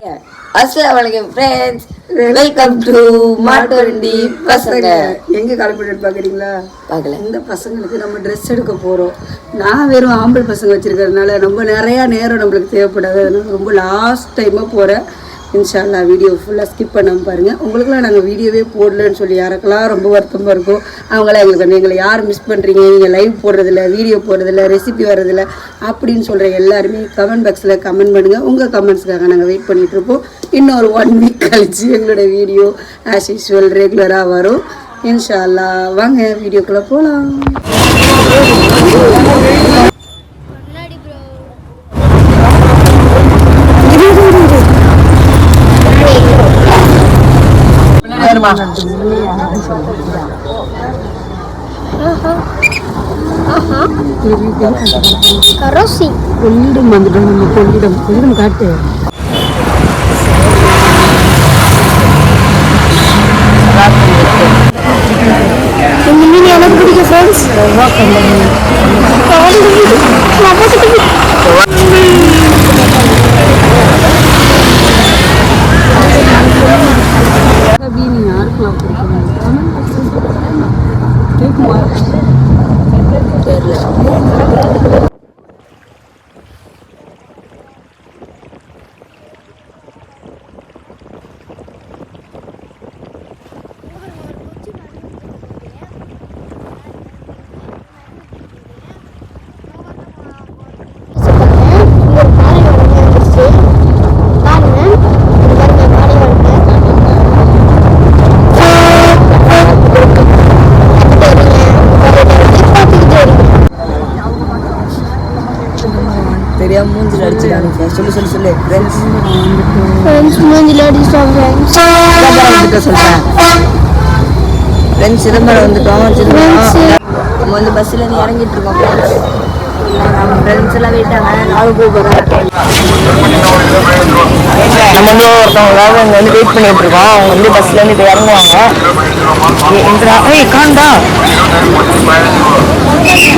அஸ்லாம் வலைக்கம் friends welcome to மாட்டு வண்டி பசங்க. எங்க கால்குலேட் பாக்குறீங்களா? பார்க்கல இந்த பசங்களுக்கு நம்ம ட்ரெஸ் எடுக்க போறோம். நான் வெறும் ஆம்பளை பசங்க வச்சிருக்கறதுனால ரொம்ப நிறைய நேரம் நம்மளுக்கு தேவைப்படாது. அதனால ரொம்ப லாஸ்ட் டைமா போறேன். இன்ஷால்லா வீடியோ ஃபுல்லாக ஸ்கிப் பண்ணாமல் பாருங்கள் உங்களுக்குலாம் நாங்கள் வீடியோவே போடலன்னு சொல்லி யாருக்கெல்லாம் ரொம்ப வருத்தமாக இருக்கும் அவங்களாம் எங்களுக்கு வந்து எங்களை யார் மிஸ் பண்ணுறீங்க நீங்கள் லைவ் போடுறதில்ல வீடியோ போடுறதில்ல ரெசிபி வர்றதில்ல அப்படின்னு சொல்கிற எல்லாருமே கமெண்ட் பாக்ஸில் கமெண்ட் பண்ணுங்கள் உங்கள் கமெண்ட்ஸ்க்காக நாங்கள் வெயிட் பண்ணிகிட்ருப்போம் இன்னும் இன்னொரு ஒன் வீக் கழிச்சு எங்களோட வீடியோ ஆஸ் யூஸ்வல் ரெகுலராக வரும். இன்ஷால்லா வாங்க வீடியோக்குள்ளே போகலாம் கரோசி கொள்ளிடம் வந்துட்டோம் நம்ம கொள்ளிடம் கொள்ளிடம் காட்டு இந்த மீன் எனக்கு பிடிக்கும் ஃப்ரெண்ட்ஸ் மீன் யாருக்கெல்லாம் பிடிக்கும் தெரியாம மூஞ்சில் அடிச்சுடானுங்க சொல்லு. ஃப்ரெண்ட்ஸ் ஃப்ரெண்ட்ஸ் மூஞ்சில ஃப்ரெண்ட்ஸ் சிதம்பரம் வந்துட்டோம் நம்ம வந்து பஸ்ஸில் இருந்து இறங்கிட்டு இருக்கோம் ஃப்ரெண்ட்ஸ் ஃப்ரெண்ட்ஸ் எல்லாம் போயிட்டாங்க நானும் போய் நம்ம வந்து ஒருத்தவங்களாக இங்கே வந்து வெயிட் பண்ணிட்டு இருக்கோம் அவங்க வந்து பஸ்லேருந்து இப்போ இறங்குவாங்க ஏய் காண்டா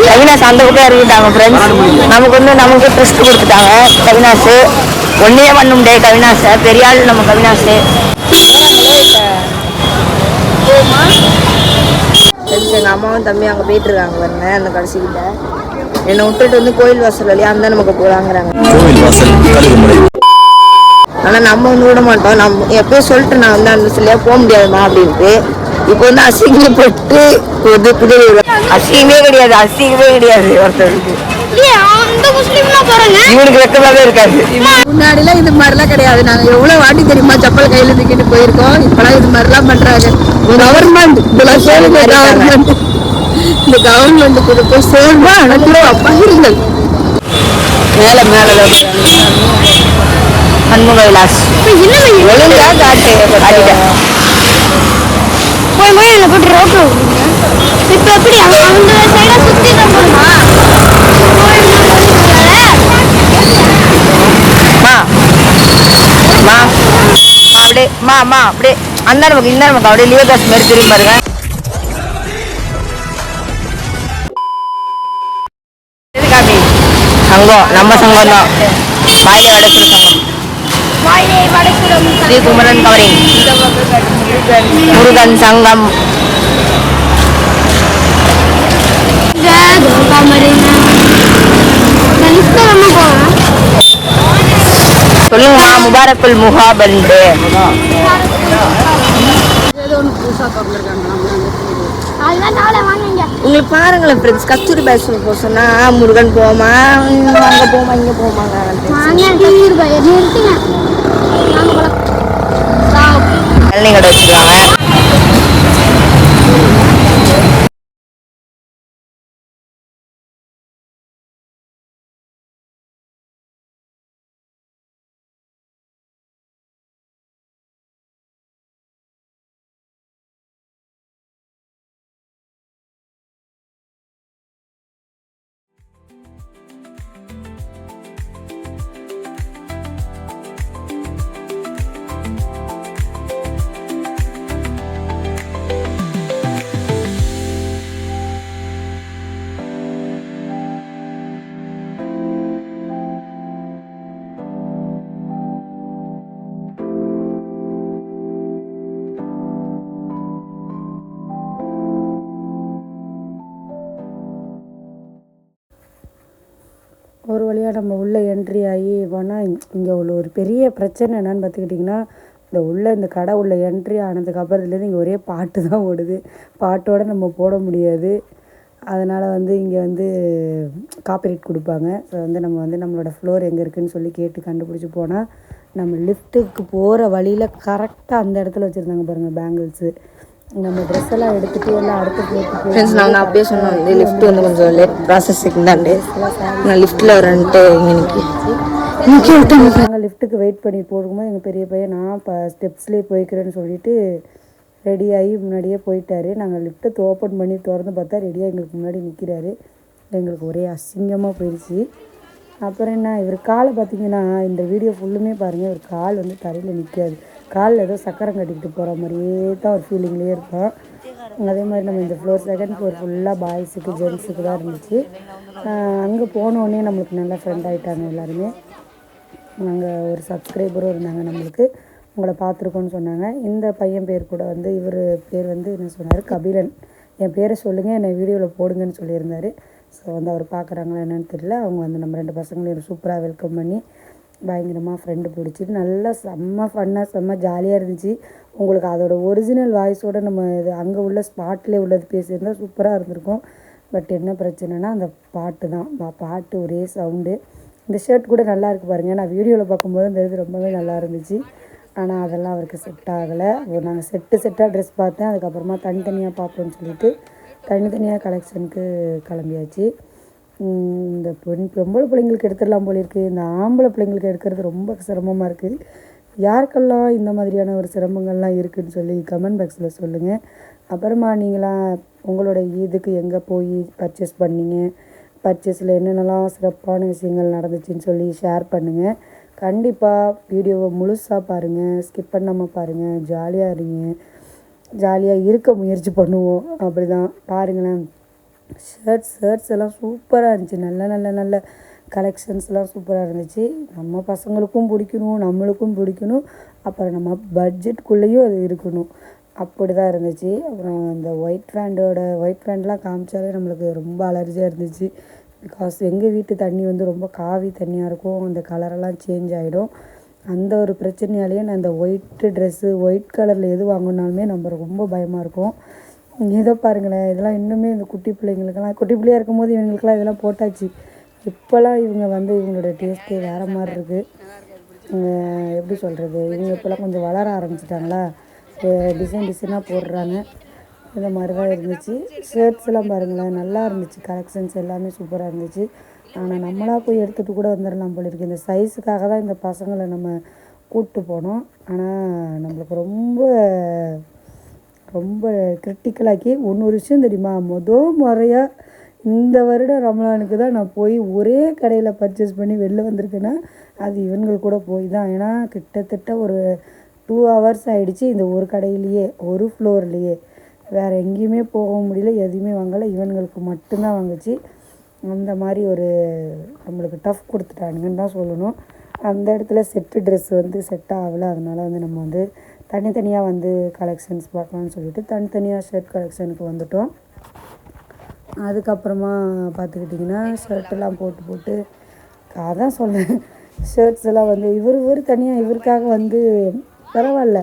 கவினாஸ் அந்த பக்கம் இறங்கிட்டாங்க ஃப்ரெண்ட்ஸ் நமக்கு வந்து நமக்கு ட்ரெஸ்ட் கொடுத்துட்டாங்க கவினாஸ் ஒன்றே பண்ண முடியாது கவினாஸை பெரிய ஆள் நம்ம கவினாஸு ஃப்ரெண்ட்ஸ் எங்கள் அம்மாவும் தம்பி அங்கே போயிட்டு இருக்காங்க பாருங்க அந்த கடைசிக்கிட்ட என்னை விட்டுட்டு வந்து கோயில் வாசல் வழியா இருந்தால் நமக்கு போகலாங்கிறாங்க ஆனால் நம்ம வந்து விட மாட்டோம். நம்ம எப்பயும் சொல்லிட்டு நான் வந்து அந்த சிலையா போக முடியாதுமா அப்படின்ட்டு இப்போ வந்து அசிங்கப்பட்டு புது புது அசிங்கமே கிடையாது அசிங்கமே கிடையாது ஒருத்தருக்கு. அந்த இவனுக்கு வெக்கமாவே இருக்காது. முன்னாடிலாம் இது மாதிரிலாம் கிடையாது. நாங்க எவ்வளவு வாட்டி தெரியுமா செப்பல் கையில தூக்கிட்டு போயிருக்கோம். இப்பெல்லாம் இது மாதிரிலாம் பண்றாங்க. கவர்மெண்ட் இதெல்லாம் சேருங்க கவர்மெண்ட் இந்த கவர்மெண்ட் கூட போய் சேர்வா அனுப்புறோம் பகிருங்கள் மேல மேல சண்முக விலாஸ். ஒழுங்கா காட்டு. போய் போய் என்னை போட்டு ரோட்ல இப்போ எப்படி? அவங்க அந்த சைடா சுத்தி தான் போகணுமா மா. மா. அப்படியே மா மா அப்படியே. அந்த நமக்கு இந்த நமக்கு அப்படியே லியோதாஸ் மாதிரி திரும்பி பாருங்க. சங்கம் நம்ம சங்கம் தான். வாயில வடக்கு சங்கம். ஸ்ரீ குமரன் கவரிங். முருகன் சங்கம். சொல்லுங்க முபாரக்குல் முகாபந்து உங்களுக்கு பாருங்களேன் ஃப்ரெண்ட்ஸ் கஸ்தூரி பாய் சொல்ல போக சொன்னா முருகன் போமா அங்கே போமா இங்கே போமாங்க வாங்க கீழ் நம்ம உள்ளே என்ட்ரி ஆகி போனால் இங்கே உள்ள ஒரு பெரிய பிரச்சனை என்னன்னு பார்த்துக்கிட்டிங்கன்னா இந்த உள்ளே இந்த கடை உள்ள என்ட்ரி ஆனதுக்கப்புறத்துலேருந்து இங்கே ஒரே பாட்டு தான் ஓடுது. பாட்டோடு நம்ம போட முடியாது. அதனால் வந்து இங்கே வந்து காப்பிரைட் கொடுப்பாங்க. ஸோ வந்து நம்ம வந்து நம்மளோட ஃப்ளோர் எங்கே இருக்குதுன்னு சொல்லி கேட்டு கண்டுபிடிச்சி போனால் நம்ம லிஃப்ட்டுக்கு போகிற வழியில் கரெக்டாக அந்த இடத்துல வச்சுருந்தாங்க பாருங்கள் பேங்கிள்ஸு நம்ம ட்ரெஸ் எல்லாம் எடுத்துகிட்டு எல்லாம் அடுத்த ஃப்ரெண்ட்ஸ் நான் வந்து அப்பயே சொன்னேன் வந்து லிஃப்ட் வந்து கொஞ்சம் லேட் ப்ராசஸிங் தான்ட்டு நான் லிஃப்ட்டில் வரேன்ட்டு விட்டாங்க நாங்கள் லிஃப்ட்டுக்கு வெயிட் பண்ணி போகும்போது எங்கள் பெரிய பையன் நான் இப்போ ஸ்டெப்ஸ்லேயே போய்க்கிறேன்னு சொல்லிட்டு ரெடியாகி முன்னாடியே போயிட்டாரு. நாங்கள் லிஃப்ட்டை ஓப்பன் பண்ணி திறந்து பார்த்தா ரெடியாக எங்களுக்கு முன்னாடி நிற்கிறாரு எங்களுக்கு ஒரே அசிங்கமாக போயிடுச்சு அப்புறம் என்ன இவர் காலை பார்த்தீங்கன்னா இந்த வீடியோ ஃபுல்லுமே பாருங்கள் இவர் கால் வந்து தரையில் நிற்காது காலில் ஏதோ சக்கரம் கட்டிக்கிட்டு போகிற மாதிரியே தான் ஒரு ஃபீலிங்லேயே இருப்போம் அதே மாதிரி நம்ம இந்த ஃப்ளோர் செகண்ட் ஃப்ளோர் ஃபுல்லாக பாய்ஸுக்கு ஜென்ஸுக்கு தான் இருந்துச்சு. அங்கே போனோடனே நம்மளுக்கு நல்லா ஃப்ரெண்ட் ஆகிட்டாங்க எல்லாருமே. அங்கே ஒரு சப்ஸ்கிரைபரும் இருந்தாங்க நம்மளுக்கு. உங்களை பார்த்துருக்கோன்னு சொன்னாங்க. இந்த பையன் பேர் கூட வந்து இவர் பேர் வந்து என்ன சொன்னார்? கபிலன். என் பேரை சொல்லுங்கள் என்னை வீடியோவில் போடுங்கன்னு சொல்லியிருந்தார். ஸோ வந்து அவர் பார்க்குறாங்களா என்னென்னு தெரியல. அவங்க வந்து நம்ம ரெண்டு பசங்களையும் சூப்பராக வெல்கம் பண்ணி பயங்கரமாக ஃப்ரெண்டு பிடிச்சிட்டு நல்லா செம்ம ஃபன்னாக செம்ம ஜாலியாக இருந்துச்சு. உங்களுக்கு அதோட ஒரிஜினல் வாய்ஸோட நம்ம இது அங்கே உள்ள ஸ்பாட்லேயே உள்ளது பேசியிருந்தால் சூப்பராக இருந்திருக்கும். பட் என்ன பிரச்சனைனா அந்த பாட்டு தான். பா- பாட்டு ஒரே சவுண்டு இந்த ஷர்ட் கூட நல்லா இருக்கு பாருங்கள் நான் வீடியோவில் பார்க்கும்போது இந்த இது ரொம்பவே நல்லா இருந்துச்சு. ஆனால் அதெல்லாம் அவருக்கு செட் ஆகலை. நாங்கள் செட்டு செட்டாக ட்ரெஸ் பார்த்தேன். அதுக்கப்புறமா தனித்தனியாக பார்ப்போம்னு சொல்லிட்டு தனித்தனியாக கலெக்ஷனுக்கு கிளம்பியாச்சு. இந்த பெண் பொம்பளை பிள்ளைங்களுக்கு எடுத்துடலாம் போல இருக்குது இந்த ஆம்பளை பிள்ளைங்களுக்கு எடுக்கிறது ரொம்ப சிரமமாக இருக்குது யாருக்கெல்லாம் இந்த மாதிரியான ஒரு சிரமங்கள்லாம் இருக்குதுன்னு சொல்லி கமெண்ட் பாக்ஸில் சொல்லுங்கள் அப்புறமா நீங்களாம் உங்களோட இதுக்கு எங்கே போய் பர்ச்சேஸ் பண்ணீங்க? பர்ச்சேஸில் என்னென்னலாம் சிறப்பான விஷயங்கள் நடந்துச்சுன்னு சொல்லி ஷேர் பண்ணுங்கள் கண்டிப்பாக வீடியோவை முழுசாக பாருங்கள் ஸ்கிப் பண்ணாமல் பாருங்கள் ஜாலியாக இருங்க. ஜாலியாக இருக்க முயற்சி பண்ணுவோம். அப்படி தான் பாருங்களேன். ஷர்ட்ஸ் ஷர்ட்ஸ் எல்லாம் சூப்பராக இருந்துச்சு. நல்ல நல்ல நல்ல கலெக்ஷன்ஸ்லாம் சூப்பராக இருந்துச்சு. நம்ம பசங்களுக்கும் பிடிக்கணும் நம்மளுக்கும் பிடிக்கணும். அப்புறம் நம்ம பட்ஜெட்குள்ளேயும் அது இருக்கணும். அப்படி தான் இருந்துச்சு. அப்புறம் அந்த ஒயிட் ஃபேண்டோட ஒயிட் ஃபேண்ட்லாம் காமிச்சாலே நம்மளுக்கு ரொம்ப அலர்ஜியாக இருந்துச்சு. பிகாஸ் எங்கள் வீட்டு தண்ணி வந்து ரொம்ப காவி தண்ணியாக இருக்கும். அந்த கலரெல்லாம் சேஞ்ச் ஆகிடும் அந்த ஒரு பிரச்சனையாலேயே நான் அந்த ஒயிட்டு ட்ரெஸ்ஸு ஒயிட் கலரில் எது வாங்கினாலுமே நம்ம ரொம்ப பயமாக இருக்கும். இதை பாருங்களேன் இதெல்லாம் இன்னுமே இந்த குட்டி பிள்ளைங்களுக்கெல்லாம் குட்டி பிள்ளையா இருக்கும்போது இவங்களுக்கெல்லாம் இதெல்லாம் போட்டாச்சு. இப்போல்லாம் இவங்க வந்து இவங்களோட டேஸ்ட்டே வேறு மாதிரி இருக்குது எப்படி சொல்கிறது இவங்க இப்போல்லாம் கொஞ்சம் வளர ஆரம்பிச்சிட்டாங்களா? டிசைன் டிசைனாக போடுறாங்க. இந்த மாதிரி தான் இருந்துச்சு. ஷர்ட்ஸ் எல்லாம் பாருங்களேன் நல்லா இருந்துச்சு. கலெக்ஷன்ஸ் எல்லாமே சூப்பராக இருந்துச்சு. ஆனால் நம்மளாக போய் எடுத்துகிட்டு கூட வந்துடலாம் போல இருக்குது இந்த சைஸுக்காக தான் இந்த பசங்களை நம்ம கூப்பிட்டு போனோம். ஆனால் நம்மளுக்கு ரொம்ப ரொம்ப கிரிட்டிக்கலாக்கி ஒன்று விஷயம் தெரியுமா? மொதல் முறையாக இந்த வருடம் ரமலானுக்கு தான் நான் போய் ஒரே கடையில் பர்ச்சேஸ் பண்ணி வெளில வந்திருக்கேன்னா அது இவன்கள் கூட போய் தான். ஏன்னா கிட்டத்தட்ட ஒரு டூ ஹவர்ஸ் ஆகிடுச்சு இந்த ஒரு கடையிலேயே ஒரு ஃப்ளோர்லேயே வேறு எங்கேயுமே போக முடியல எதுவுமே வாங்கலை. இவன்களுக்கு மட்டும்தான் வாங்குச்சு. அந்த மாதிரி ஒரு நம்மளுக்கு டஃப் கொடுத்துட்டானுங்கன்னு தான் சொல்லணும். அந்த இடத்துல செட்டு ட்ரெஸ் வந்து செட் ஆகலை. அதனால வந்து நம்ம வந்து தனித்தனியாக வந்து கலெக்ஷன்ஸ் பார்க்கலாம்னு சொல்லிட்டு தனித்தனியாக ஷர்ட் கலெக்ஷனுக்கு வந்துட்டோம். அதுக்கப்புறமா பார்த்துக்கிட்டிங்கன்னா ஷர்ட்டெல்லாம் போட்டு போட்டு அதான் சொல்கிறேன் ஷர்ட்ஸ் எல்லாம் வந்து இவர் இவர் தனியாக இவருக்காக வந்து பரவாயில்ல.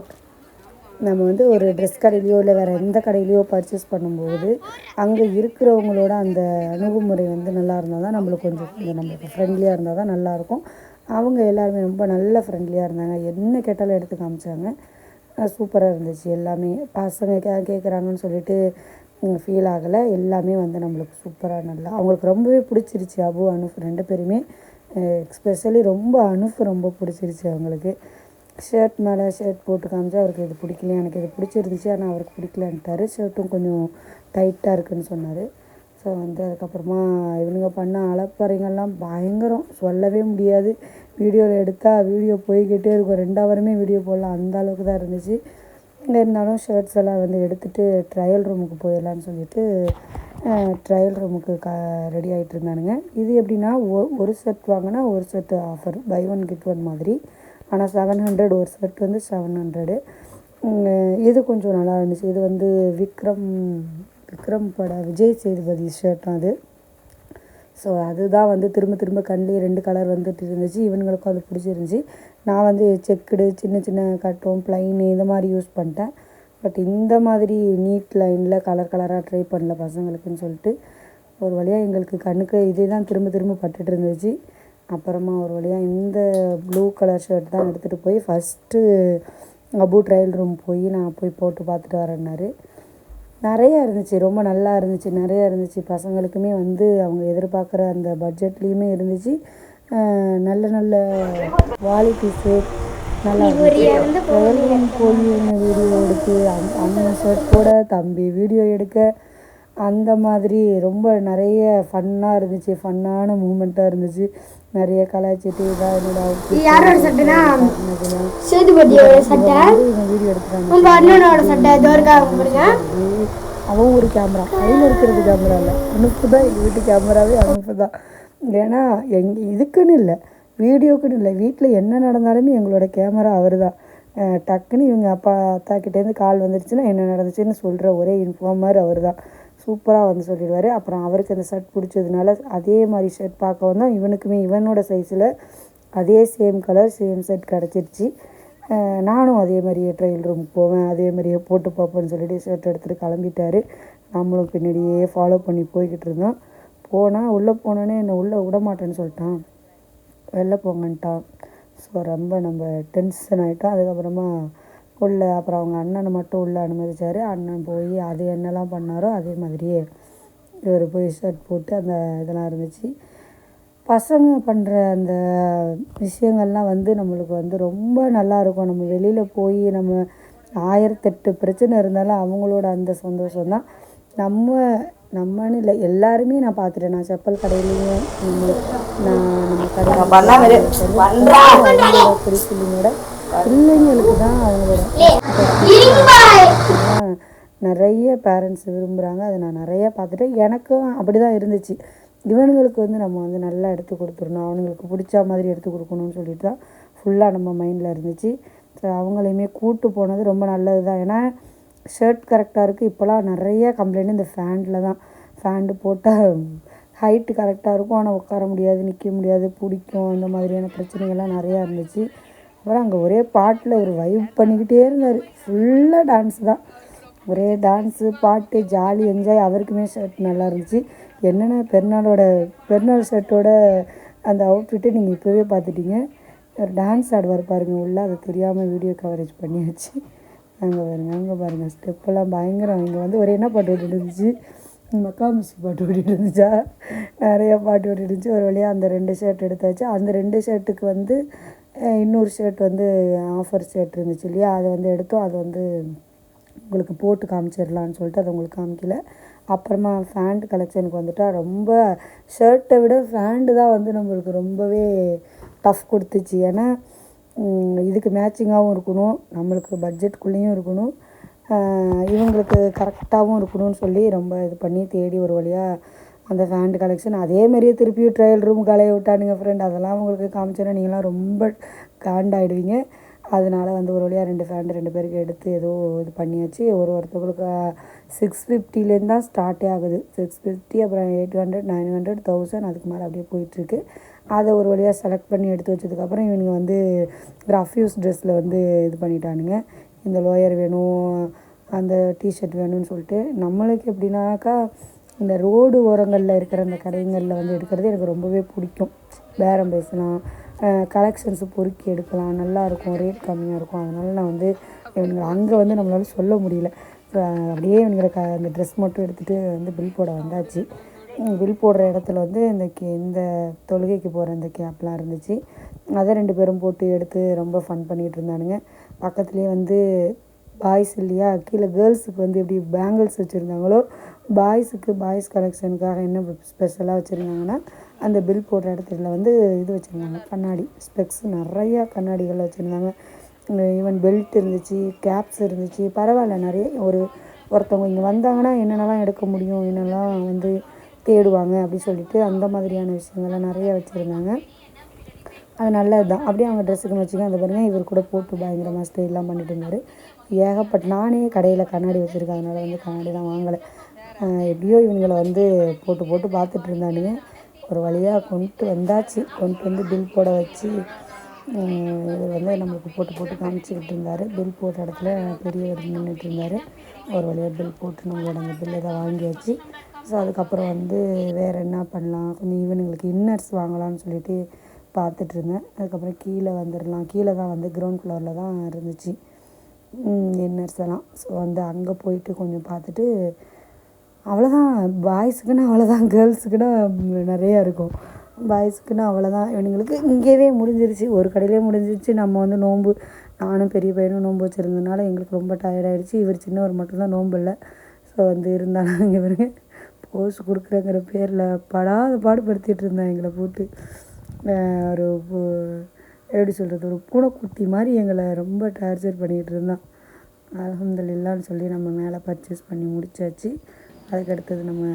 நம்ம வந்து ஒரு ட்ரெஸ் கடையிலையோ இல்லை வேறு எந்த கடையிலையோ பர்ச்சேஸ் பண்ணும்போது அங்கே இருக்கிறவங்களோட அந்த அணுகுமுறை வந்து நல்லா இருந்தால் தான் நம்மளுக்கு கொஞ்சம் கொஞ்சம் நம்மளுக்கு ஃப்ரெண்ட்லியாக இருந்தால் தான் நல்லாயிருக்கும் அவங்க எல்லாருமே ரொம்ப நல்ல ஃப்ரெண்ட்லியாக இருந்தாங்க. என்ன கேட்டாலும் எடுத்து காமிச்சாங்க. சூப்பராக இருந்துச்சு. எல்லாமே பசங்க கே கேட்குறாங்கன்னு சொல்லிட்டு ஃபீல் ஆகலை. எல்லாமே வந்து நம்மளுக்கு சூப்பராக நல்லா அவங்களுக்கு ரொம்பவே பிடிச்சிருச்சு. அபு அனுஃப் ரெண்டு பேருமே எக்ஸ்பெஷலி ரொம்ப அனுஃப் ரொம்ப பிடிச்சிருச்சு அவங்களுக்கு. ஷர்ட் மேலே ஷர்ட் போட்டு காமிச்சு அவருக்கு இது பிடிக்கல எனக்கு இது பிடிச்சிருந்துச்சு ஆனால் அவருக்கு பிடிக்கலன்ட்டாரு. ஷர்ட்டும் கொஞ்சம் டைட்டாக இருக்குன்னு சொன்னார். ஸோ வந்து அதுக்கப்புறமா இவனுங்க பண்ண அலப்பறைங்கள்லாம் பயங்கரம். சொல்லவே முடியாது. வீடியோவில் எடுத்தால் வீடியோ போய்கிட்டே இருக்கும். ரெண்டு ஹவருமே வீடியோ போடலாம். அந்த அளவுக்கு தான் இருந்துச்சு. இருந்தாலும் ஷர்ட்ஸ் எல்லாம் வந்து எடுத்துகிட்டு ட்ரையல் ரூமுக்கு போயிடலான்னு சொல்லிட்டு ட்ரையல் ரூமுக்கு க ரெடி ஆகிட்டு இருந்தானுங்க. இது எப்படின்னா ஒ ஒரு செட் வாங்கினா ஒரு set offer buy one get one மாதிரி. ஆனால் செவன் ஹண்ட்ரட் ஒரு செட் வந்து செவன் ஹண்ட்ரடு இது கொஞ்சம் நல்லா இருந்துச்சு. இது வந்து விக்ரம் விக்ரம் பட விஜய் சேதுபதி ஷர்ட் அது. ஸோ அதுதான் வந்து திரும்ப திரும்ப கண்லேயே ரெண்டு கலர் வந்துட்டு இருந்துச்சு இவனுங்களுக்கும் அது பிடிச்சிருந்துச்சி. நான் வந்து செக்குடு சின்ன சின்ன கட்டம் ப்ளைனு இந்த மாதிரி யூஸ் பண்ணிட்டேன். பட் இந்த மாதிரி நீட் லைனில் கலர் கலராக ட்ரை பண்ணல பசங்களுக்குன்னு சொல்லிட்டு ஒரு வழியாக எங்களுக்கு கண்ணுக்கு இதே தான் திரும்ப திரும்ப பட்டுட்டு இருந்துச்சு. அப்புறமா ஒரு வழியாக இந்த ப்ளூ கலர் ஷர்ட் தான் எடுத்துகிட்டு போய் ஃபஸ்ட்டு அபு ட்ரையல் ரூம் போய் நான் போய் போட்டு பார்த்துட்டு வரேன்னாரு. நிறைய இருந்துச்சு. ரொம்ப நல்லா இருந்துச்சு. நிறைய இருந்துச்சு. பசங்களுக்குமே வந்து அவங்க எதிர்பார்க்குற அந்த பட்ஜெட்லேயுமே இருந்துச்சு. நல்ல நல்ல குவாலிட்டிஸு நல்லா இருந்துச்சு. இவங்க வீடியோ எடுத்து அந் அண்ணன் ஷர்ட் போட தம்பி வீடியோ எடுக்க அந்த மாதிரி ரொம்ப நிறைய ஃபன்னாக இருந்துச்சு. ஃபன்னான மூமெண்ட்டாக இருந்துச்சு. நிறைய கலாய்ச்சிட்டு என்னோட outfit. யாரோட சட்டைனா. சேதுபதியோட சட்டை. வீடியோ எடுக்கிறாங்க உங்க அண்ணனோட சட்டை தோர்கா பாருங்க அவன் ஒரு கேமரா கையில் இருக்கிறது கேமரா இல்லை. அனுப்பு தான் எங்கள் வீட்டு கேமராவே அனுப்பு தான் ஏன்னா எங் இதுக்குன்னு இல்லை. வீடியோக்குன்னு இல்லை. வீட்டில் என்ன நடந்தாலுமே எங்களோட கேமரா அவர் தான் டக்குன்னு இவங்க அப்பா அத்தா கிட்டேருந்து கால் வந்துடுச்சுன்னா என்ன நடந்துச்சுன்னு சொல்கிற ஒரே இன்ஃபார்மர் அவர் தான் சூப்பராக வந்து சொல்லிடுவார். அப்புறம் அவருக்கு அந்த ஷர்ட் பிடிச்சதுனால அதே மாதிரி ஷர்ட் பார்க்க வந்தோம். இவனுக்குமே இவனோட சைஸில் அதே சேம் கலர் சேம் ஷர்ட் கிடச்சிருச்சு. நானும் அதே மாதிரியே ட்ரையல் ரூம் போவேன். அதே மாதிரியே போட்டு பார்ப்பேன்னு சொல்லிட்டு ஷர்ட் எடுத்துகிட்டு கிளம்பிட்டாரு. நம்மளும் பின்னாடியே ஃபாலோ பண்ணி போய்கிட்டு இருந்தோம். போனால் உள்ளே போனோன்னே என்னை உள்ளே விட மாட்டேன்னு சொல்லிட்டான். வெளில போங்கன்ட்டான். ஸோ ரொம்ப நம்ம டென்ஷன் ஆகிட்டோம் அதுக்கப்புறமா உள்ள அப்புறம் அவங்க அண்ணனை மட்டும் உள்ளே அனுமதிச்சார். அண்ணன் போய் அது என்னெல்லாம் பண்ணாரோ அதே மாதிரியே இவர் போய் ஷர்ட் போட்டு அந்த இதெல்லாம் இருந்துச்சு. பசங்க பண்ணுற அந்த விஷயங்கள்லாம் வந்து நம்மளுக்கு வந்து ரொம்ப நல்லா இருக்கும். நம்ம வெளியில் போய் நம்ம ஆயிரத்தெட்டு பிரச்சனை இருந்தாலும் அவங்களோட அந்த சந்தோஷம் தான் நம்ம நம்மன்னு இல்லை எல்லாருமே நான் பார்த்துட்டேன். நான் செப்பல் கடையிலையும் நான் நம்ம கடையில் அவங்களோட பெரிய பிள்ளைங்களோட பிள்ளைங்களுக்கு தான் அவங்களோட நிறைய பேரண்ட்ஸ் விரும்புகிறாங்க அதை நான் நிறைய பார்த்துட்டேன். எனக்கும் அப்படி தான் இருந்துச்சு. இவனுங்களுக்கு வந்து நம்ம வந்து நல்லா எடுத்து கொடுத்துடணும். அவனுங்களுக்கு பிடிச்ச மாதிரி எடுத்து கொடுக்கணும்னு சொல்லிட்டு தான் ஃபுல்லாக நம்ம மைண்டில் இருந்துச்சு. ஸோ அவங்களையுமே கூட்டு போனது ரொம்ப நல்லது தான். ஏன்னா ஷர்ட் கரெக்டாக இருக்குது இப்போலாம் நிறைய கம்ப்ளைண்ட் இந்த ஃபேண்டில் தான். ஃபேண்டு போட்டால் ஹைட்டு கரெக்டாக இருக்கும். ஆனால் உட்கார முடியாது நிற்க முடியாது பிடிக்கும். அந்த மாதிரியான பிரச்சனைகள்லாம் நிறையா இருந்துச்சு. அப்புறம் அங்கே ஒரே பாட்டில் ஒரு வைப் பண்ணிக்கிட்டே இருந்தார். ஃபுல்லாக டான்ஸ் தான். ஒரே டான்ஸு பாட்டு ஜாலி என்ஜாய் அவருக்குமே ஷர்ட் நல்லா இருந்துச்சு. என்னென்ன பெருநாளோட பெருநாள் ஷர்ட்டோட அந்த அவுட்ஃபிட்டை நீங்கள் இப்போவே பார்த்துட்டீங்க. ஒரு டான்ஸ் ஆடுவார் பாருங்கள் உள்ளே அது தெரியாமல் வீடியோ கவரேஜ் பண்ணியாச்சு. அங்கே பாருங்க அங்கே பாருங்கள் ஸ்டெப்பெல்லாம் பயங்கரம். இங்கே வந்து ஒரே என்ன பாட்டு ஓடிட்டு இருந்துச்சு? மக்கா மிஸ் பாட்டு ஓடிட்டு இருந்துச்சா? நிறையா பாட்டு ஓடிட்டு இருந்துச்சு. ஒரு வழியாக அந்த ரெண்டு ஷர்ட் எடுத்தாச்சு. அந்த ரெண்டு ஷர்ட்டுக்கு வந்து இன்னொரு ஷர்ட் வந்து ஆஃபர் ஷர்ட் இருந்துச்சு இல்லையா? அதை வந்து எடுத்தோம். அது வந்து உங்களுக்கு போட்டு காமிச்சிடலான்னு சொல்லிட்டு அதை உங்களுக்கு காமிக்கல. அப்புறமா ஃபேண்ட் கலெக்ஷனுக்கு வந்துட்டால் ரொம்ப ஷர்ட்டை விட ஃபேண்ட்டு தான் வந்து நம்மளுக்கு ரொம்பவே டஃப் கொடுத்துச்சு. ஏன்னா இதுக்கு மேட்சிங்காகவும் இருக்கணும். நம்மளுக்கு பட்ஜெட்குள்ளேயும் இருக்கணும். இவங்களுக்கு கரெக்டாகவும் இருக்கணும்னு சொல்லி ரொம்ப இது பண்ணி தேடி ஒரு வழியாக அந்த ஃபேண்ட் கலெக்ஷன் அதே மாதிரியே திருப்பியும் ட்ரையல் ரூம் கலைய விட்டானுங்க ஃப்ரெண்ட் அதெல்லாம் உங்களுக்கு காமிச்சோன்னா நீங்களாம் ரொம்ப காண்டாயிடுவீங்க அதனால வந்து ஒரு வழியாக ரெண்டு ஃபேண்ட் ரெண்டு பேருக்கு எடுத்து ஏதோ இது பண்ணியாச்சு. ஒரு ஒருத்தவங்களுக்கு சிக்ஸ் ஃபிஃப்டிலேருந்து தான் ஸ்டார்ட்டே ஆகுது. சிக்ஸ் ஃபிஃப்டி அப்புறம் eight hundred nine hundred thousand அதுக்கு மேலே அப்படியே போயிட்டுருக்கு. அதை ஒரு வழியாக செலக்ட் பண்ணி எடுத்து வச்சதுக்கப்புறம் இவனுங்க வந்து ரஃப்யூஸ் ட்ரெஸ்ஸில் வந்து இது பண்ணிட்டானுங்க. இந்த லோயர் வேணும் அந்த டிஷர்ட் வேணும்னு சொல்லிட்டு நம்மளுக்கு எப்படின்னாக்கா இந்த ரோடு ஓரங்களில் இருக்கிற அந்த கடைங்களில் வந்து எடுக்கிறது எனக்கு ரொம்பவே பிடிக்கும். பேரம் பேசலாம். கலெக்ஷன்ஸு பொறுக்கி எடுக்கலாம். நல்லாயிருக்கும் ரேட் கம்மியாக இருக்கும். அதனால நான் வந்து இவனுங்களை அங்கே வந்து நம்மளால சொல்ல முடியல. அப்படியே இவங்களை க அந்த ட்ரெஸ் மட்டும் எடுத்துகிட்டு வந்து பில் போட வந்தாச்சு. பில் போடுற இடத்துல வந்து இந்த கே இந்த தொழுகைக்கு போகிற இந்த கேப்லாம் இருந்துச்சு. அதை ரெண்டு பேரும் போட்டு எடுத்து ரொம்ப ஃபன் பண்ணிகிட்டு இருந்தானுங்க. பக்கத்துலேயே வந்து பாய்ஸ் இல்லையா? கீழே கேர்ள்ஸுக்கு வந்து எப்படி பேங்கிள்ஸ் வச்சுருந்தாங்களோ பாய்ஸுக்கு பாய்ஸ் கலெக்ஷனுக்காக என்ன ஸ்பெஷலாக வச்சுருந்தாங்கன்னா அந்த பில் போடுற இடத்துல வந்து இது வச்சுருந்தாங்க. கண்ணாடி ஸ்பெக்ஸ் நிறையா கண்ணாடிகள் வச்சுருந்தாங்க. ஈவன் பெல்ட் இருந்துச்சு கேப்ஸ் இருந்துச்சு. பரவாயில்ல நிறைய ஒரு ஒருத்தவங்க இங்கே வந்தாங்கன்னா என்னென்னலாம் எடுக்க முடியும் என்னெல்லாம் வந்து தேடுவாங்க அப்படி சொல்லிட்டு அந்த மாதிரியான விஷயங்கள்லாம் நிறைய வச்சுருந்தாங்க. அது நல்லது தான் அப்படியே அவங்க ட்ரெஸ்ஸுக்கு வச்சுக்க அந்த பாருங்கள் இவர் கூட போட்டு பயங்கரமாக ஸ்டைல்லாம் பண்ணிட்டு இருந்தார். ஏகப்பட்ட நானே கடையில் கண்ணாடி வச்சுருக்கேன் அதனால் வந்து கண்ணாடி தான் வாங்கலை. எப்படியோ இவங்களை வந்து போட்டு போட்டு பார்த்துட்டு இருந்தானுங்க. ஒரு வழியாக கொண்டு வந்தாச்சு. கொண்டு வந்து பில் போட வச்சு இது வந்து நம்மளுக்கு போட்டு போட்டு காமிச்சிக்கிட்டு இருந்தார். பில் போட்ட இடத்துல பெரியவர் நின்றுட்டு இருந்தார். ஒரு வழியாக பில் போட்டு நம்மளோட அந்த பில்லை தான் வாங்கியாச்சு. ஸோ அதுக்கப்புறம் வந்து வேறு என்ன பண்ணலாம்? கொஞ்சம் ஈவனுங்களுக்கு இன்னர்ஸ் வாங்கலாம்னு சொல்லிட்டு பார்த்துட்டு இருந்தேன். அதுக்கப்புறம் கீழே வந்துடலாம் கீழே தான் வந்து கிரவுண்ட் ஃப்ளோரில் தான் இருந்துச்சு. இன்னர்ஸ் எல்லாம். ஸோ வந்து அங்கே போயிட்டு கொஞ்சம் பார்த்துட்டு அவ்வளோதான் பாய்ஸுக்குன்னு அவ்வளோதான் கேர்ள்ஸுக்குன்னா நிறையா இருக்கும். பாய்ஸுக்குன்னு அவ்வளோதான் இவனுங்களுக்கு இங்கேயே முடிஞ்சிருச்சு. ஒரு கடையிலே முடிஞ்சிருச்சு. நம்ம வந்து நோன்பு நானும் பெரிய பையனும் நோன்பு வச்சுருந்ததுனால எங்களுக்கு ரொம்ப டயர்டாயிடுச்சு இவர் சின்னவர் மட்டும்தான் நோன்பு இல்லை. ஸோ வந்து இருந்தாலும் இங்கே போஸ் கொடுக்குறேங்கிற பேரில் படாத பாடுபடுத்திகிட்டு இருந்தான் எங்களை போட்டு. ஒரு எப்படி சொல்கிறது ஒரு பூனைக்குட்டி மாதிரி எங்களை ரொம்ப டார்ச்சர் பண்ணிகிட்டு இருந்தான். அலமதுல்லான்னு சொல்லி நம்ம மேலே பர்ச்சேஸ் பண்ணி முடிச்சாச்சு. அதுக்கடுத்தது நம்ம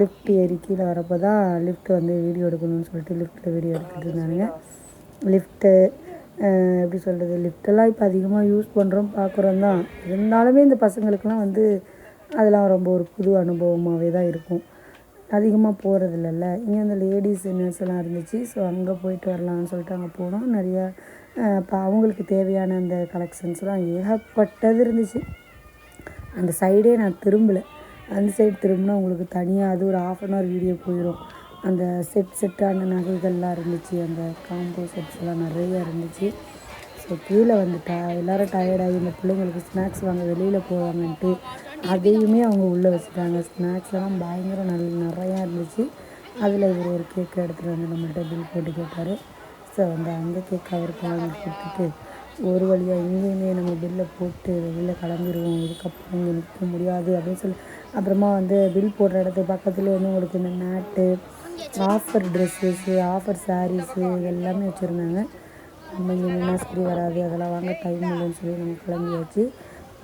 லிஃப்ட் ஏறி கீழே வரப்போ தான் லிஃப்ட் வந்து வீடியோ எடுக்கணும்னு சொல்லிட்டு லிஃப்ட்டில் வீடியோ எடுத்துகிட்டு இருந்தானுங்க. லிஃப்ட்டு எப்படி சொல்கிறது லிஃப்ட்டெல்லாம் இப்போ அதிகமாக யூஸ் பண்ணுறோம் பார்க்குறோம் தான். இருந்தாலுமே இந்த பசங்களுக்கெலாம் வந்து அதெல்லாம் ரொம்ப ஒரு புது அனுபவமாகவே தான் இருக்கும். அதிகமாக போகிறது இல்லைல்ல இங்கே அந்த லேடிஸ் நர்ஸ் எல்லாம் இருந்துச்சு ஸோ அங்கே போயிட்டு வரலாம்னு சொல்லிட்டு அங்கே போனோம். நிறையா இப்போ அவங்களுக்கு தேவையான அந்த கலெக்ஷன்ஸ்லாம் ஏகப்பட்டது இருந்துச்சு. அந்த சைடே நான் திரும்பலை. அந்த சைடு திரும்பினா உங்களுக்கு தனியாக அது ஒரு ஆஃப் அன் ஹவர் வீடியோ போயிடும் அந்த செட் செட்டான நகைகள்லாம் இருந்துச்சு. அந்த காம்போ செட்ஸ் எல்லாம் நிறைய இருந்துச்சு. ஸோ கீழே வந்துட்டா. எல்லோரும் டயர்டாகி இந்த பிள்ளைங்களுக்கு ஸ்நாக்ஸ் வாங்க வெளியில் போவாங்கன்ட்டு அதையுமே அவங்க உள்ளே வச்சுட்டாங்க. ஸ்நாக்ஸ்லாம் பயங்கர நல்ல நிறையா இருந்துச்சு. அதில் இவர் ஒரு கேக் எடுத்துகிட்டு வந்து நம்மள்ட்ட பில் போட்டு கேட்டார். ஸோ வந்து அந்த கேக் அவருக்கு வாங்கி கொடுத்துட்டு ஒரு வழியாக இங்கேயுமே நம்ம பில்லை போட்டு வெளியில் கிளம்பிடுவோம் இதுக்கப்புறம் இங்கே நிற்க முடியாது அப்படின்னு சொல்லி அப்புறமா வந்து பில் போடுற இடத்துக்கு பக்கத்துலேயே வந்து உங்களுக்கு இந்த மேட்டு ஆஃபர் ட்ரெஸ்ஸஸ்ஸு ஆஃபர் சாரீஸு எல்லாமே வச்சுருந்தாங்க. நம்ம இங்கே நின்னா வராது அதெல்லாம் வாங்க டைம் இல்லைன்னு சொல்லி நம்ம கிளம்பியாச்சு.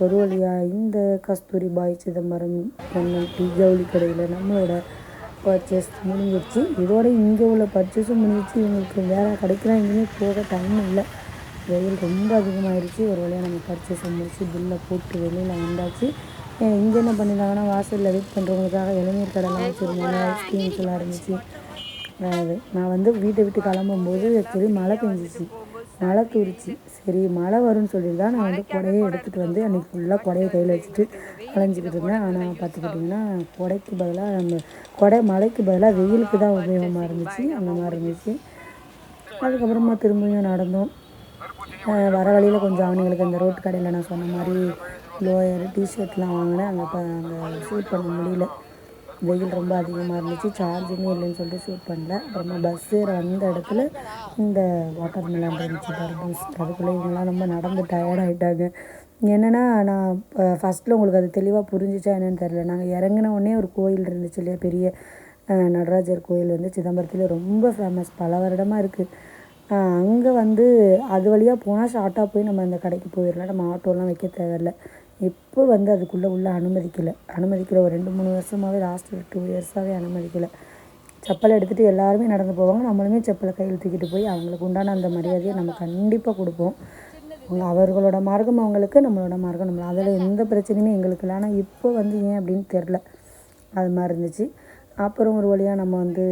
ஒரு வழியாக இந்த கஸ்தூரி பாய் சிதம்பரம் பொன்னல் டீ ஜவுளி கடையில் நம்மளோட பர்ச்சேஸ் முடிஞ்சிருச்சு. இதோட இங்கே உள்ள பர்ச்சேஸும் முடிஞ்சிச்சு இவங்களுக்கு வேறு கிடைக்கலாம் எங்கேயுமே போக டைம் இல்லை. வெயில் ரொம்ப அதிகமாகிடுச்சு ஒரு வழியாக நம்ம பர்ச்சேஸை முடிச்சு பில்லை போட்டு வெளியில் வந்தாச்சு. இங்கே என்ன பண்ணியிருந்தாங்கன்னா வாசலில் வெயிட் பண்ணுறவங்களுக்காக இளநீர் கடைலாம் வச்சுருந்தாங்க ஐஸ்கிரீம்ஸ் எல்லாம் இருந்துச்சு அது நான் வந்து வீட்டை விட்டு கிளம்பும்போது சரி மழை பெஞ்சிச்சு. மழை தூரிச்சு. சரி மழை வரும்னு சொல்லி தான் நான் வந்து குடையை எடுத்துகிட்டு வந்து அன்றைக்கி ஃபுல்லாக குடையை கையில் வச்சுட்டு அலைஞ்சிக்கிட்டு இருந்தேன். ஆனால் பார்த்துக்கிட்டிங்கன்னா குடைக்கு பதிலாக அந்த குடை மழைக்கு பதிலாக வெயிலுக்கு தான் உபயோகமாக இருந்துச்சு. அந்த மாதிரி இருந்துச்சு. அதுக்கப்புறமா திரும்பியும் நடந்தோம். வர வழியில் கொஞ்சம் அவனுங்களுக்கு அந்த ரோட்டு கடையில் நான் சொன்ன மாதிரி லோயர் டிஷர்ட்லாம் வாங்கினேன். அங்கே இப்போ அங்கே ஷூட் பண்ண முடியல. வெயில் ரொம்ப அதிகமாக இருந்துச்சு. சார்ஜுமே இல்லைன்னு சொல்லிட்டு ஷூட் பண்ணல. அப்புறமா பஸ் ஏற வந்த இடத்துல இந்த வாட்டர் மிலான் இருந்துச்சு தர்பூஸ் அதுக்குள்ளே இவங்கெல்லாம் ரொம்ப நடந்து டயர்ட் ஆகிட்டாங்க என்னென்னா நான் ஃபஸ்ட்டில் உங்களுக்கு அது தெளிவாக புரிஞ்சிச்சா என்னென்னு தெரில நாங்கள் இறங்கின உடனே ஒரு கோயில் இருந்துச்சு இல்லையா பெரிய நடராஜர் கோயில் வந்து சிதம்பரத்தில் ரொம்ப ஃபேமஸ் பல வருடமாக இருக்குது அங்கே வந்து அது வழியாக போனால் ஷார்ட்டாக போய் நம்ம அந்த கடைக்கு போயிடலாம். நம்ம ஆட்டோலாம் வைக்க தேவையில்ல. இப்போ வந்து அதுக்குள்ளே உள்ள அனுமதிக்கலை. அனுமதிக்கலை. ஒரு ரெண்டு மூணு வருஷமாகவே லாஸ்ட் ஒரு டூ இயர்ஸாகவே அனுமதிக்கலை. செப்பலை எடுத்துகிட்டு எல்லாருமே நடந்து போவாங்க. நம்மளுமே செப்பலை கையில் தூக்கிட்டு போய் அவங்களுக்கு உண்டான அந்த மரியாதையை நம்ம கண்டிப்பாக கொடுப்போம். அவங்க அவர்களோட மார்க்கம் அவங்களுக்கு நம்மளோட மார்க்கம் நம்மள. அதில் எந்த பிரச்சனையுமே எங்களுக்கு இல்லை ஆனால் இப்போ வந்து ஏன் அப்படின்னு தெரில அது மாதிரி இருந்துச்சு. அப்புறம் ஒரு வழியாக நம்ம வந்து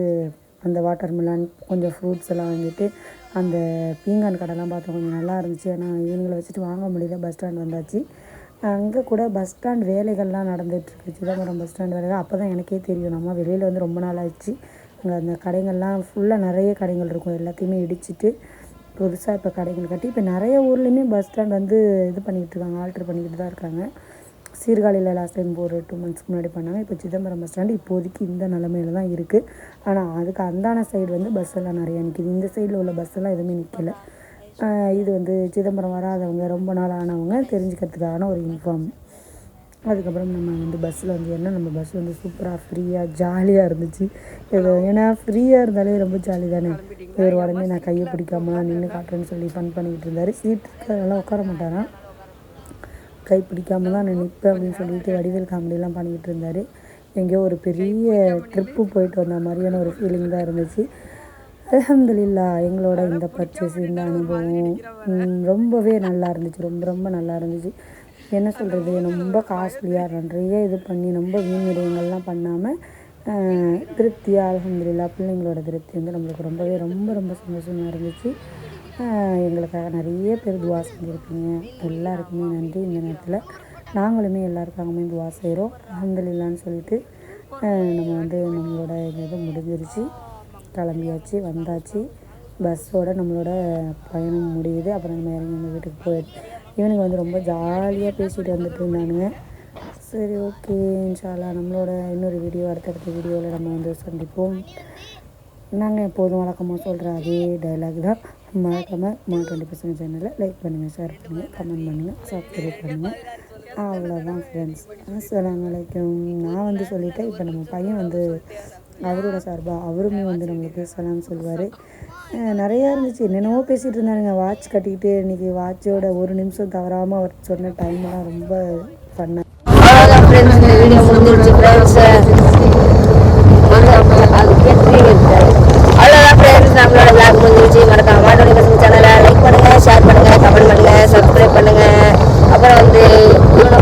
அந்த வாட்டர் மிலான் கொஞ்சம் ஃப்ரூட்ஸ் எல்லாம் வாங்கிட்டு அந்த பீங்கான் கடைலாம் பார்த்தோம் கொஞ்சம் நல்லா இருந்துச்சு. ஆனால் இவங்களை வச்சுட்டு வாங்க முடியல. பஸ் ஸ்டாண்ட் வந்தாச்சு. அங்கே கூட பஸ் ஸ்டாண்ட் வேலைகள்லாம் நடந்துகிட்ருக்கு சிதம்பரம் பஸ் ஸ்டாண்ட் வேலைகள் அப்போ தான் எனக்கே தெரியும். நம்ம வெளியில் வந்து ரொம்ப நாள் ஆச்சு அங்கே அந்த கடைகள்லாம் ஃபுல்லாக நிறைய கடைகள் இருக்கும். எல்லாத்தையுமே இடிச்சிட்டு புதுசாக இப்போ கடைகள் கட்டி இப்போ நிறைய ஊர்லேயுமே பஸ் ஸ்டாண்ட் வந்து இது பண்ணிக்கிட்டு இருக்காங்க. ஆல்ட்ரு பண்ணிக்கிட்டு தான் இருக்காங்க. சீர்காழியில் லாஸ்ட் டைம் ஒரு டூ மந்த்ஸ்க்கு முன்னாடி பண்ணாங்க. இப்போ சிதம்பரம் பஸ் ஸ்டாண்டு இப்போதைக்கு இந்த நிலமையில தான் இருக்குது ஆனால் அதுக்கு அந்தான சைடு வந்து பஸ் எல்லாம் நிறையா நிற்கிது இந்த சைடில் உள்ள பஸ் எல்லாம் எதுவுமே நிற்கல இது வந்து சிதம்பரம் வராதவங்க ரொம்ப நாள் ஆனவங்க தெரிஞ்சுக்கிறதுக்கான ஒரு இன்ஃபார்ம் அதுக்கப்புறம் நம்ம வந்து பஸ்ஸில் வந்து என்ன நம்ம பஸ் வந்து சூப்பராக ஃப்ரீயாக ஜாலியாக இருந்துச்சு. இது ஏன்னா ஃப்ரீயாக இருந்தாலே ரொம்ப ஜாலி தானே. இவர் உடனே நான் கையை பிடிக்காம நின்று காட்டுறேன்னு சொல்லி ஃபன் பண்ணிக்கிட்டு இருந்தார். சீட் இருக்கிறதெல்லாம் உட்கார மாட்டாராம் கை பிடிக்காம தான் நான் நிற்பேன் அப்படின்னு சொல்லிட்டு வடிவேல் காமெடியெல்லாம் பண்ணிக்கிட்டு இருந்தார். எங்கேயோ ஒரு பெரிய ட்ரிப்பு போயிட்டு வந்த மாதிரியான ஒரு ஃபீலிங் தான் இருந்துச்சு. அலமதுல்லா எங்களோட இந்த பர்ச்சேஸ் இந்த அனுபவம் ரொம்பவே நல்லா இருந்துச்சு. ரொம்ப ரொம்ப நல்லா இருந்துச்சு. என்ன சொல்கிறது ரொம்ப காஸ்ட்லியாக நிறைய இது பண்ணி ரொம்ப வீண்விடயங்கள்லாம் பண்ணாமல் திருப்தியாக அலமதுல்லா பிள்ளைங்களோட திருப்தி வந்து நம்மளுக்கு ரொம்பவே ரொம்ப ரொம்ப சந்தோஷமாக இருந்துச்சு. எங்களுக்காக நிறைய பேர் துவா செஞ்சுருக்கீங்க. எல்லாருக்குமே நன்றி இந்த நேரத்தில். நாங்களுமே எல்லாருக்காகவுமே துவா செய்கிறோம் அலமதுல்லான்னு சொல்லிட்டு நம்ம வந்து நம்மளோட இது முடிஞ்சிருச்சு. கிளம்பியாச்சு வந்தாச்சு. பஸ்ஸோட நம்மளோட பயணம் முடியுது. அப்புறம் நம்ம இறங்கி நம்ம வீட்டுக்கு போயிடுச்சு இவனுக்கு வந்து ரொம்ப ஜாலியாக பேசிட்டு வந்துட்டு இருந்தானுங்க. சரி ஓகே இன்ஷால்லா நம்மளோட இன்னொரு வீடியோ அடுத்தடுத்த வீடியோவில் நம்ம வந்து சந்திப்போம். நாங்கள் எப்போதும் வழக்கமாக சொல்கிற அதே டைலாக் தான். மறக்காமல் மா டுவெண்ட்டி பர்சன்ட் சேனலை லைக் பண்ணுங்கள் ஷேர் பண்ணுங்கள் கமெண்ட் பண்ணுங்கள் சப்ஸ்கிரைப் பண்ணுங்கள் அவ்வளோதான் ஃப்ரெண்ட்ஸ் அஸ்லாம் அலைக்கும் நான் வந்து சொல்லிட்டேன் இப்போ நம்ம பையன் வந்து அவரோட சார்பாக அவருமே வந்து நம்மளுக்கு பேசலாம்னு சொல்லுவார். நிறையா இருந்துச்சு. என்னென்னவோ பேசிகிட்டு இருந்தாருங்க. வாட்ச் கட்டிக்கிட்டு இன்றைக்கி வாட்சோட ஒரு நிமிஷம் தவறாமல் அவர் சொன்ன டைம்லாம் ரொம்ப பண்ணாங்க நம்மளோட விளாக் முடிஞ்சிச்சு மறக்காம மாட்டோட பசங்க சேனலை லைக் பண்ணுங்கள் ஷேர் பண்ணுங்கள் கமெண்ட் பண்ணுங்கள் சப்ஸ்கிரைப் பண்ணுங்கள் அப்புறம் வந்து இவ்வளோ